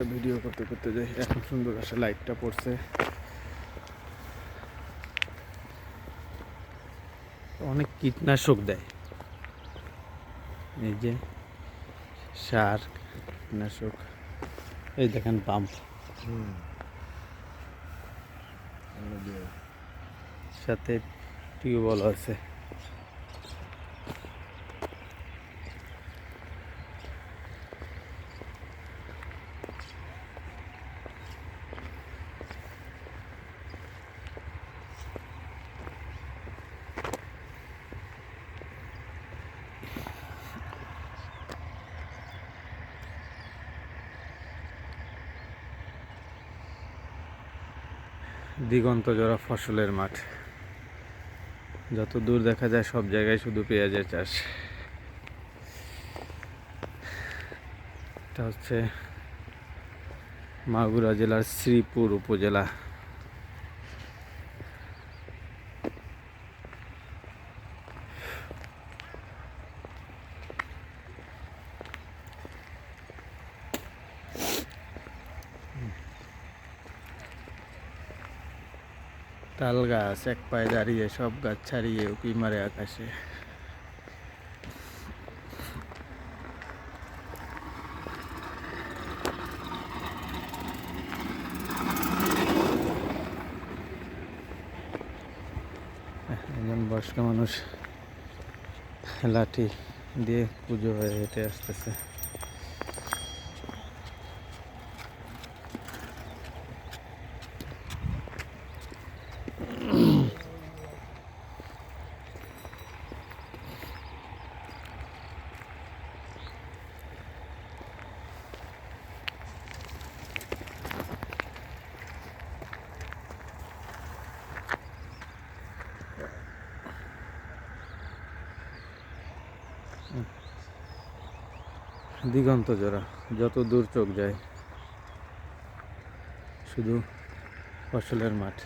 Video করতে করতে যাই। এখন সুন্দর আসে লাইটটা পড়ছে। অনেক কীটনাশক দেয়। এই যে সার কীটনাশক। এই দেখেন পাম্প সাথে টিউবওয়েল আছে। দিগন্ত জোড়া ফসলের মাঠ। যত দূর দেখা যায়, সব জায়গায় শুধু পেঁয়াজের চাষ। এটা হচ্ছে মাগুরা জেলার শ্রীপুর উপজেলা। তাল গাছ, এক পায়ে দাঁড়িয়ে, সব গাছ ছাড়িয়ে উঁকি মারে আকাশে। একজন বয়স্ক মানুষ লাঠি দিয়ে পুজো হয়ে হেঁটে আসতেছে। দিগন্ত জোড়া, যত দূর চোখ যায়, শুধু ফসলের মাঠ।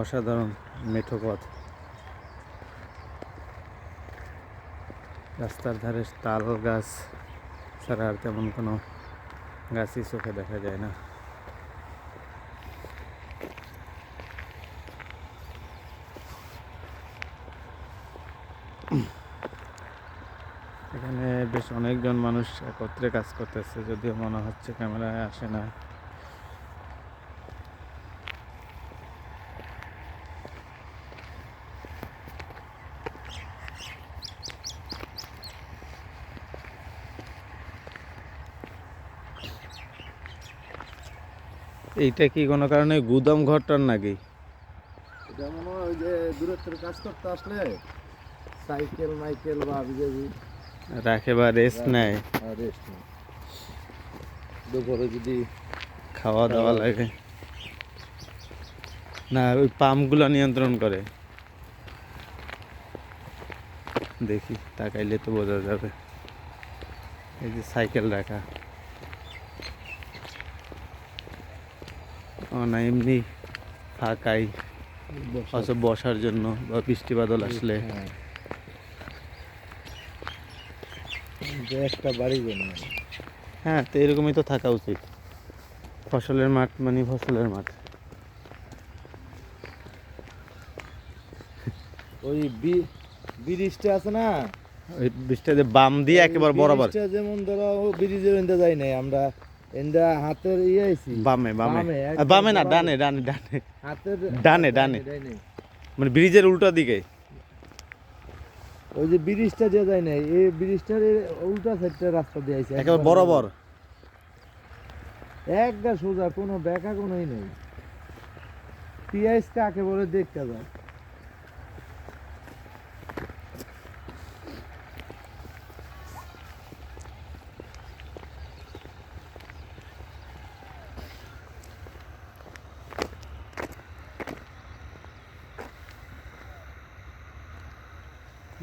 অসাধারণ মেঠো পথ। রাস্তার ধারে তাল গাছ ছাড়া আর তেমন কোনো গাছই চোখে দেখা যায় না এখানে বেশ অনেকজন মানুষ একত্রে কাজ করতেছে, যদিও মনে হচ্ছে ক্যামেরায় আসে না। এইটা কি কোনো কারণে গুদাম ঘরটার নাকি? যেমন ওই যে দূরত্বের কাজ করতে আসলে সাইকেল, মাইকেল বা রাখে বা রেস্ট নেয়। রেস্ট নেই দুপুরে যদি খাওয়া দাওয়া লাগে। না ওই পাম্পগুলো নিয়ন্ত্রণ করে। দেখি তাকাইলে তো বোঝা যাবে। এই যে সাইকেল রাখা। ও না এমনি ফাঁকাই। বসার। জন্য বা বৃষ্টি বাদল আসলে হ্যাঁ। যে একটা বাড়ি হ্যাঁ তো এরকমই তো থাকা উচিত। ফসলের মাঠ মানে ফসলের মাঠ। ওই ব্রিজটা আছে না? ওই বৃষ্টিতে বাম দিয়ে একেবারে বরাবর। যেমন ধরো ব্রিজের এনতে যাই নাই আমরা এনটা হাতের ইয়ে আইছি। বামে বামে। বামে, না ডানে ডানে ডানে। হাতের ডানে। ডানে। মানে ব্রিজের উল্টো দিকে। ওই যে ব্রিজটা যে যায় নাই এই ব্রিজটার উল্টা সাইডটা রাস্তা দিয়ে আছে একেবারে বরাবর। একদম সোজা কোনো ব্যাকা কোনোই নেই। পিয়াইজ কাকে বলে দেখতে যায়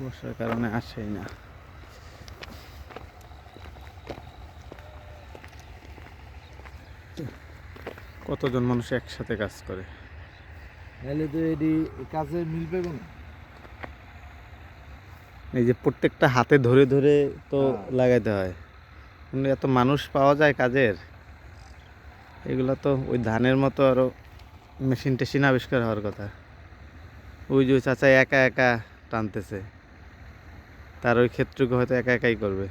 বর্ষার কারণে আসেই না। কতজন মানুষ একসাথে কাজ করে? নাহলে তো এটি কাজে মিলবে কোনো এই যে প্রত্যেকটা হাতে ধরে ধরে তো হ্যাঁ। লাগাইতে হয়। কিন্তু এত মানুষ পাওয়া যায় কাজের এগুলো তো ওই ধানের মতো আরও মেশিন টেশিন আবিষ্কার হওয়ার কথা। ওই যে চাচা একা একা টানতেছে। তার ওই ক্ষেত্রকে হয়তো একা একাই করবে।